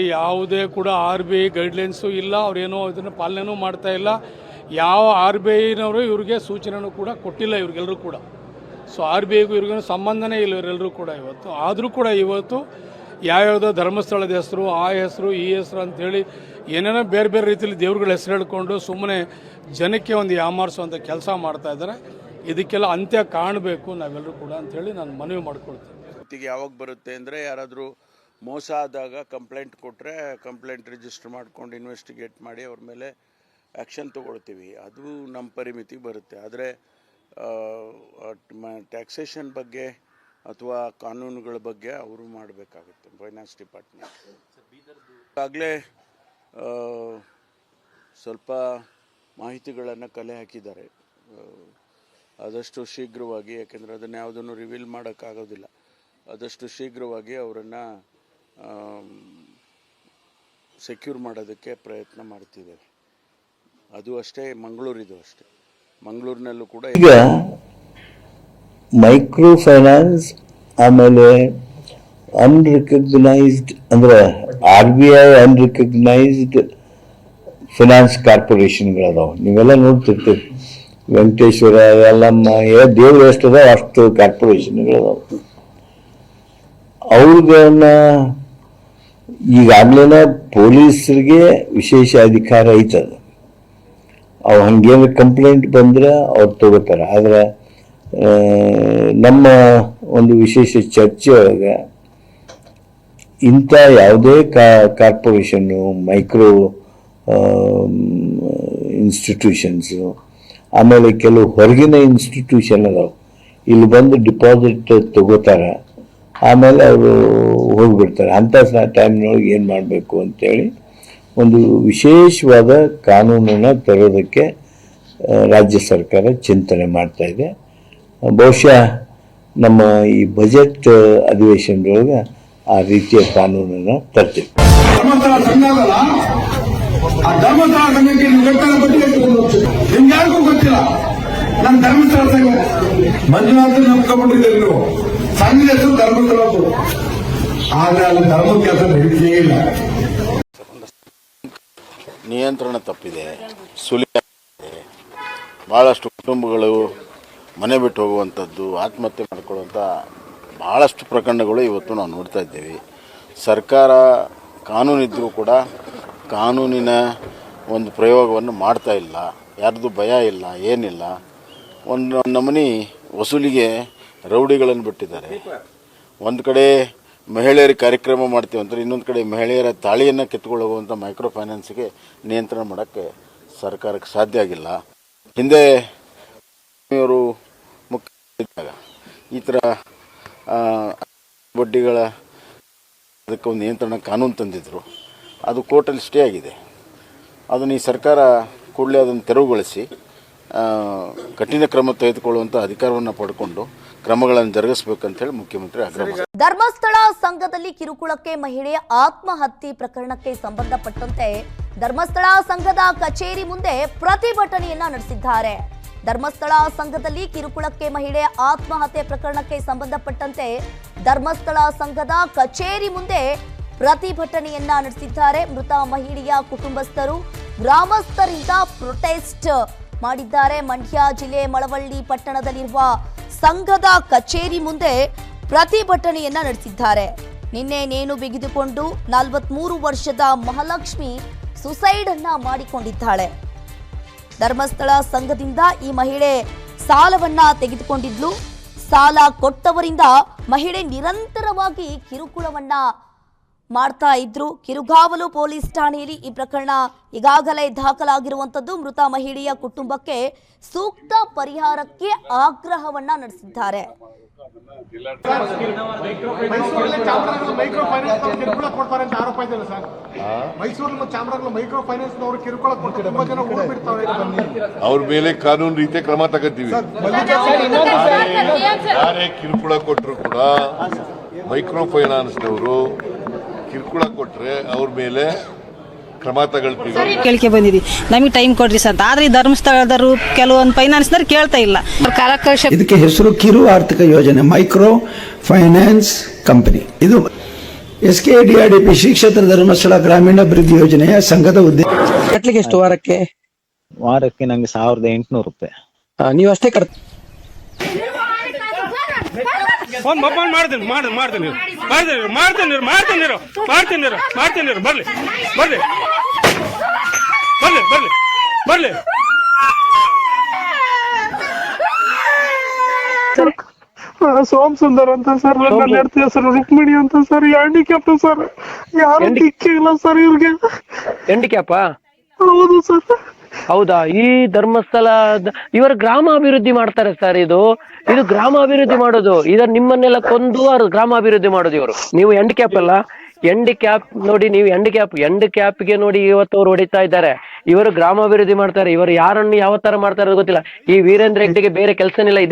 ಯಾವುದೇ ಕೂಡ R B I guidelines ಇಲ್ಲ ಅವ್ರೇನೋ ಇದನ್ನು ಪಾಲನೆನೂ ಮಾಡ್ತಾ ಇಲ್ಲ. ಯಾವ ಆರ್ ಬಿ ಐನವರು ಇವ್ರಿಗೆ ಸೂಚನೆನೂ ಕೂಡ ಕೊಟ್ಟಿಲ್ಲ ಇವ್ರಿಗೆಲ್ಲರೂ ಕೂಡ. ಸೊ ಆರ್ ಬಿ ಐಗೂ ಇವ್ರಿಗೂ ಸಂಬಂಧನೇ ಇಲ್ಲ ಇವರೆಲ್ಲರೂ ಕೂಡ ಇವತ್ತು. ಆದರೂ ಕೂಡ ಇವತ್ತು ಯಾವ್ಯಾವುದೋ ಧರ್ಮಸ್ಥಳದ ಹೆಸರು, ಆ ಹೆಸರು, ಈ ಹೆಸರು ಅಂಥೇಳಿ ಏನೇನೋ ಬೇರೆ ಬೇರೆ ರೀತಿಯಲ್ಲಿ ದೇವ್ರುಗಳ ಹೆಸರು ಹೇಳ್ಕೊಂಡು ಸುಮ್ಮನೆ ಜನಕ್ಕೆ ಒಂದು ಯಾಮಾರಿಸುವಂಥ ಕೆಲಸ ಮಾಡ್ತಾ ಇದ್ದಾರೆ. ಇದಕ್ಕೆಲ್ಲ ಅಂತ್ಯ ಕಾಣಬೇಕು ನಾವೆಲ್ಲರೂ ಕೂಡ ಅಂಥೇಳಿ ನಾನು ಮನವಿ ಮಾಡ್ಕೊಳ್ತೀನಿ. ಯಾವಾಗ ಬರುತ್ತೆ ಅಂದರೆ ಯಾರಾದರೂ ಮೋಸ ಆದಾಗ ಕಂಪ್ಲೇಂಟ್ ಕೊಟ್ಟರೆ ಕಂಪ್ಲೇಂಟ್ ರಿಜಿಸ್ಟರ್ ಮಾಡ್ಕೊಂಡು ಇನ್ವೆಸ್ಟಿಗೇಟ್ ಮಾಡಿ ಅವ್ರ ಮೇಲೆ ಆ್ಯಕ್ಷನ್ ತೊಗೊಳ್ತೀವಿ. ಅದು ನಮ್ಮ ಪರಿಮಿತಿಗೆ ಬರುತ್ತೆ. ಆದರೆ ಟ್ಯಾಕ್ಸೇಷನ್ ಬಗ್ಗೆ ಅಥವಾ ಕಾನೂನುಗಳ ಬಗ್ಗೆ ಅವರು ಮಾಡಬೇಕಾಗುತ್ತೆ ಫೈನಾನ್ಸ್ ಡಿಪಾರ್ಟ್ಮೆಂಟ್ ಈಗಾಗಲೇ ಸ್ವಲ್ಪ ಮಾಹಿತಿಗಳನ್ನು ಕಲೆ ಹಾಕಿದ್ದಾರೆ. ಆದಷ್ಟು ಶೀಘ್ರವಾಗಿ, ಯಾಕೆಂದರೆ ಅದನ್ನು ಯಾವುದನ್ನು ರಿವೀಲ್ ಮಾಡೋಕ್ಕಾಗೋದಿಲ್ಲ. ಆದಷ್ಟು ಶೀಘ್ರವಾಗಿ ಅವರನ್ನು ಸೆಕ್ಯೂರ್ ಮಾಡೋದಕ್ಕೆ ಪ್ರಯತ್ನ ಮಾಡ್ತಿದ್ದೇವೆ. ಅದು ಅಷ್ಟೇ ಮಂಗಳೂರಿದು ಅಷ್ಟೇ. ಮಂಗಳೂರಿನಲ್ಲೂ ಕೂಡ ಈಗ ಮೈಕ್ರೋ ಫೈನಾನ್ಸ್ ಆಮೇಲೆ ಅನ್ರಿಕಗ್ನೈಸ್ಡ್ ಅಂದ್ರೆ R B I unrecognised finance ಕಾರ್ಪೊರೇಷನ್ಗಳದಾವೆ. ನೀವೆಲ್ಲ ನೋಡ್ತಿರ್ತೀರಿ. ವೆಂಕಟೇಶ್ವರ ಎಲ್ಲಮ್ಮ ದೇವ್ರು ಎಷ್ಟದ ಅಷ್ಟು ಕಾರ್ಪೊರೇಷನ್ಗಳದಾವೆ. ಅವ್ರನ್ನ ಈಗಾಗಲೇ ಪೊಲೀಸರಿಗೆ ವಿಶೇಷ ಅಧಿಕಾರ ಐತದ. ಅವು ಹಂಗೇನು ಕಂಪ್ಲೇಂಟ್ ಬಂದ್ರೆ ಅವ್ರು ತಗೋತಾರೆ. ಆದ್ರೆ ನಮ್ಮ ಒಂದು ವಿಶೇಷ ಚರ್ಚೆ ಒಳಗೆ ಇಂಥ ಯಾವುದೇ ಕಾರ್ಪೊರೇಷನ್ನು, ಮೈಕ್ರೋ ಇನ್ಸ್ಟಿಟ್ಯೂಷನ್ಸು, ಆಮೇಲೆ ಕೆಲವು ಹೊರಗಿನ ಇನ್ಸ್ಟಿಟ್ಯೂಷನ್ ಅದಾವೆ. ಇಲ್ಲಿ ಬಂದು ಡಿಪಾಸಿಟ್ ತಗೋತಾರೆ. ಆಮೇಲೆ ಅವರು ಹೋಗ್ಬಿಡ್ತಾರೆ. ಅಂಥ ಟೈಮ್ನೊಳಗೆ ಏನು ಮಾಡಬೇಕು ಅಂತೇಳಿ ಒಂದು ವಿಶೇಷವಾದ ಕಾನೂನನ್ನು ತರೋದಕ್ಕೆ ರಾಜ್ಯ ಸರ್ಕಾರ ಚಿಂತನೆ ಮಾಡ್ತಾ ಇದೆ. ಬಹುಶಃ ನಮ್ಮ ಈ ಬಜೆಟ್ ಅಧಿವೇಶನದೊಳಗೆ ಆ ರೀತಿಯ ಕಾನೂನನ್ನು ತರ್ತೀವಿ. ಗೊತ್ತಿಲ್ಲ. ನನ್ನ ಧರ್ಮಸ್ಥಳ ಸಂಘ ಮಂಜುನಾಥ ನಂಬ್ಕೊಂಡ್ಬಿಟ್ಟಿದ್ದೀರಿ ನೀವು ಸಂಘದ ಹೆಸರು ಆದ್ರೆ ಅಲ್ಲಿ ಧರ್ಮದ ಕೆಲಸ ನಡೀತೇ ಇಲ್ಲ. ನಿಯಂತ್ರಣ ತಪ್ಪಿದೆ ಸುಲಿ ಭಾಳಷ್ಟು ಕುಟುಂಬಗಳು ಮನೆ ಬಿಟ್ಟು ಹೋಗುವಂಥದ್ದು, ಆತ್ಮಹತ್ಯೆ ಮಾಡ್ಕೊಳ್ಳುವಂಥ ಭಾಳಷ್ಟು ಪ್ರಕರಣಗಳು ಇವತ್ತು ನಾವು ನೋಡ್ತಾ ಇದ್ದೇವೆ. ಸರ್ಕಾರ ಕಾನೂನಿದ್ದರೂ ಕೂಡ ಕಾನೂನಿನ ಒಂದು ಪ್ರಯೋಗವನ್ನು ಮಾಡ್ತಾ ಇಲ್ಲ. ಯಾರ್ದು ಭಯ ಇಲ್ಲ, ಏನಿಲ್ಲ. ಒಂದು ನಮೂನಿ ವಸೂಲಿಗೆ ರೌಡಿಗಳನ್ನು ಬಿಟ್ಟಿದ್ದಾರೆ. ಒಂದು ಕಡೆ ಮಹಿಳೆಯರಿಗೆ ಕಾರ್ಯಕ್ರಮ ಮಾಡ್ತೀವಿ ಅಂತಾರೆ ಇನ್ನೊಂದು ಕಡೆ ಮಹಿಳೆಯರ ತಾಳಿಯನ್ನು ಕಿತ್ಕೊಂಡು ಹೋಗುವಂಥ ಮೈಕ್ರೋ ಫೈನಾನ್ಸ್ಗೆ ನಿಯಂತ್ರಣ ಮಾಡೋಕ್ಕೆ ಸರ್ಕಾರಕ್ಕೆ ಸಾಧ್ಯ ಆಗಿಲ್ಲ. ಹಿಂದೆ ಇವರು ಮುಖ್ಯ ಈ ಥರ ಬಡ್ಡಿಗಳ ಅದಕ್ಕೆ ಒಂದು ನಿಯಂತ್ರಣ ಕಾನೂನು ತಂದಿದ್ದರು ಅದು ಕೋರ್ಟಲ್ಲಿ ಸ್ಟೇ ಆಗಿದೆ. ಅದನ್ನು ಈ ಸರ್ಕಾರ ಕೂಡಲೇ ಅದನ್ನು ತೆರವುಗೊಳಿಸಿ ಕಠಿಣ ಕ್ರಮ ತೆಗೆದುಕೊಳ್ಳುವಂಥ ಅಧಿಕಾರವನ್ನು ಪಡ್ಕೊಂಡು ಕ್ರಮಗಳನ್ನು ಜರುಗಿಸ್ಬೇಕಂತೇಳಿ ಮುಖ್ಯಮಂತ್ರಿ ಆಗ್ರಹ. ಧರ್ಮಸ್ಥಳ ಸಂಘದಲ್ಲಿ ಕಿರುಕುಳಕ್ಕೆ ಮಹಿಳೆಯ ಆತ್ಮಹತ್ಯೆ ಪ್ರಕರಣಕ್ಕೆ ಸಂಬಂಧಪಟ್ಟಂತೆ ಧರ್ಮಸ್ಥಳ ಸಂಘದ ಕಚೇರಿ ಮುಂದೆ ಪ್ರತಿಭಟನೆಯನ್ನ ನಡೆಸಿದ್ದಾರೆ. ಧರ್ಮಸ್ಥಳ ಸಂಘದಲ್ಲಿ ಕಿರುಕುಳಕ್ಕೆ ಮಹಿಳೆ ಆತ್ಮಹತ್ಯೆ ಪ್ರಕರಣಕ್ಕೆ ಸಂಬಂಧಪಟ್ಟಂತೆ ಧರ್ಮಸ್ಥಳ ಸಂಘದ ಕಚೇರಿ ಮುಂದೆ ಪ್ರತಿಭಟನೆಯನ್ನ ನಡೆಸಿದ್ದಾರೆ. ಮೃತ ಮಹಿಳೆಯ ಕುಟುಂಬಸ್ಥರು ಗ್ರಾಮಸ್ಥರಿಂದ ಪ್ರೊಟೆಸ್ಟ್ ಮಾಡಿದ್ದಾರೆ. ಮಂಡ್ಯ ಜಿಲ್ಲೆ ಮಳವಳ್ಳಿ ಪಟ್ಟಣದಲ್ಲಿರುವ ಸಂಘದ ಕಚೇರಿ ಮುಂದೆ ಪ್ರತಿಭಟನೆಯನ್ನ ನಡೆಸಿದ್ದಾರೆ. ನಿನ್ನೆ ನೇಣು ಬಿಗಿದುಕೊಂಡು ನಲವತ್ಮೂರು ವರ್ಷದ ಮಹಾಲಕ್ಷ್ಮಿ ಸುಸೈಡ್ ಅನ್ನ ಮಾಡಿಕೊಂಡಿದ್ದಾಳೆ. ಧರ್ಮಸ್ಥಳ ಸಂಘದಿಂದ ಈ ಮಹಿಳೆ ಸಾಲವನ್ನ ತೆಗೆದುಕೊಂಡಿದ್ಲು. ಸಾಲ ಕೊಟ್ಟವರಿಂದ ಮಹಿಳೆ ನಿರಂತರವಾಗಿ ಕಿರುಕುಳವನ್ನ ಮಾಡ್ತಾ ಇದ್ರು. ಕಿರುಗಾವಲು ಪೊಲೀಸ್ ಠಾಣೆಯಲ್ಲಿ ಈ ಪ್ರಕರಣ ಈಗಾಗಲೇ ದಾಖಲಾಗಿರುವಂತದ್ದು ಮೃತ ಮಹಿಳೆಯ ಕುಟುಂಬಕ್ಕೆ ಸೂಕ್ತ ಪರಿಹಾರಕ್ಕೆ ಆಗ್ರಹವನ್ನ ನಡೆಸಿದ್ದಾರೆ. ಮೈಸೂರಲ್ಲಿ ಚಾಮರಾಜನಗರ ಮೈಕ್ರೋ ಫೈನಾನ್ಸ್ ಕಿರುಕುಳ ಕೊಡ್ತಾರೆ ಅಂತ ಆರೋಪ ಇದೆಯಲ್ಲ ಸರ್? ಮೈಸೂರು ಮತ್ತು ಮೈಕ್ರೋ ಫೈನಾನ್ಸ್ ನವರು ಕಿರುಕುಳ ಕೊಟ್ಟು ತುಂಬಾ ಜನ ಹೋಗ್ಬಿಡ್ತಾವೆ ಅವ್ರ ಮೇಲೆ ಕಾನೂನು ರೀತಿಯ ಕ್ರಮ ತಗೋತೀವಿ. ಯಾರೇ ಕಿರುಕುಳ ಕೊಟ್ಟರು ಕೂಡ ಮೈಕ್ರೋ ಫೈನಾನ್ಸ್ನವರು ಕಿರುಕುಳ ಕೊಟ್ರೆ ಅವ್ರ ಮೇಲೆ ಕ್ರಮ ತಗೊಳ್ತೀವಿ. ಕೇಳಿಕೆ ಬಂದಿದ್ವಿ ನಮಗೆ ಟೈಮ್ ಕೊಡ್ರಿ ಸರ್ ಅಂತ ಆದ್ರೆ ಈ ಧರ್ಮಸ್ಥಳದವರು ಕೆಲವೊಂದು ಫೈನಾನ್ಸ್ನವ್ರು ಕೇಳ್ತಾ ಇಲ್ಲ. ಕಾಲಕಾಶ ಇದಕ್ಕೆ ಹೆಸರು ಕಿರು ಆರ್ಥಿಕ ಯೋಜನೆ ಮೈಕ್ರೋ ಫೈನಾನ್ಸ್ ಕಂಪನಿ. ಇದು S K D R D P Shri Kshetra Dharmasthala ಗ್ರಾಮೀಣಾಭಿವೃದ್ಧಿ ಯೋಜನೆಯ ಸಂಘದ ಉದ್ದೇಶ ಕಟ್ಲಿಕ್ಕೆ ಎಷ್ಟು ವಾರಕ್ಕೆ? ವಾರಕ್ಕೆ ನಂಗೆ ಸಾವಿರದ ಎಂಟುನೂರು ರೂಪಾಯಿ. ಆ, ನೀವು ಅಷ್ಟೇ ಕಟ್ ಒಂದು ಮೊಬೈಲ್ ಮಾಡ್ತೀನಿ ಮಾಡಿ ಮಾಡ್ತೀನಿ. ಮಾಡ್ತೀನಿ ಮಾಡ್ತೀನಿ ಮಾಡ್ತೀನಿ ಮಾಡ್ತೀನಿ ಮಾಡ್ತೀನಿ ಬರ್ಲಿ ಬರ್ಲಿ ಬರ್ಲಿ ಬರ್ಲಿ ಬರ್ಲಿ. ಸೋಮ್ ಸುಂದರ್ ಅಂತ ಸರ್ ನನ್ನ ಹೆಡ್ತೀಯ ಸರ್ ರುಕ್ಮಿಣಿ ಅಂತ ಸರ್ ಹ್ಯಾಂಡಿಕ್ಯಾಪ್ ಸರ್. ಯಾರು ದಿಕ್ಕಿಲ್ಲ ಸರ್ ಇವ್ರಿಗೆ? ಹೆಂಡಿಕ್ಯಾಪ? ಹೌದು ಸರ್. ಹೌದಾ? ಈ ಧರ್ಮಸ್ಥಳ, ಇವರು ಗ್ರಾಮ ಅಭಿವೃದ್ಧಿ ಮಾಡ್ತಾರೆ ಸರ್ ಇದು. ಇದು ಗ್ರಾಮ ಅಭಿವೃದ್ಧಿ ಮಾಡೋದು. ಇದರ ನಿಮ್ಮನ್ನೆಲ್ಲ ಕೊಂದು ಅವರು ಗ್ರಾಮ ಅಭಿವೃದ್ಧಿ ಮಾಡೋದು ಇವರು. ನೀವು ಎಂಡ್ ಕ್ಯಾಪ್ ಅಲ್ಲ? ಎಂಡ್ ಕ್ಯಾಪ್ ನೋಡಿ ನೀವು ಎಂಡ್ ಕ್ಯಾಪ್ ಎಂಡ್ ಕ್ಯಾಪ್ಗೆ ನೋಡಿ ಇವತ್ತು ಅವ್ರು ಹೊಡಿತಾ ಇದ್ದಾರೆ. ಇವರು ಗ್ರಾಮಾಭಿವೃದ್ಧಿ ಮಾಡ್ತಾರೆ. ಇವರು ಯಾರನ್ನು ಯಾವ ತರ ಮಾಡ್ತಾರೆ ಗೊತ್ತಿಲ್ಲ. ಈ ವೀರೇಂದ್ರ ಹೆಗ್ಡೆಗೆ ಬೇರೆ ಕೆಲಸನಿಲ್ಲ. ಇದೇ